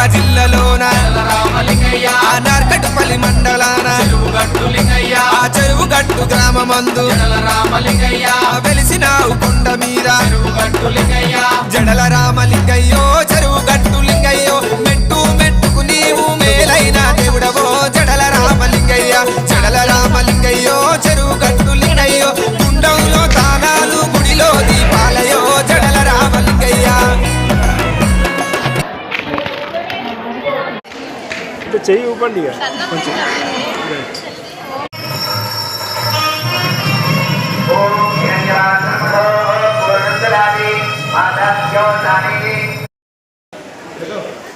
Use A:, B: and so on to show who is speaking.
A: కృష్ణా
B: జిల్లాలోన నార్కటుపల్లి మండలాన. ఆ చెరువు గట్టు గ్రామమందు వెలిసినావు కొండ మీద. జడల రామలింగయ్య.
C: చెయ్యి ఇవ్వండి ఇక కొంచెం Hello.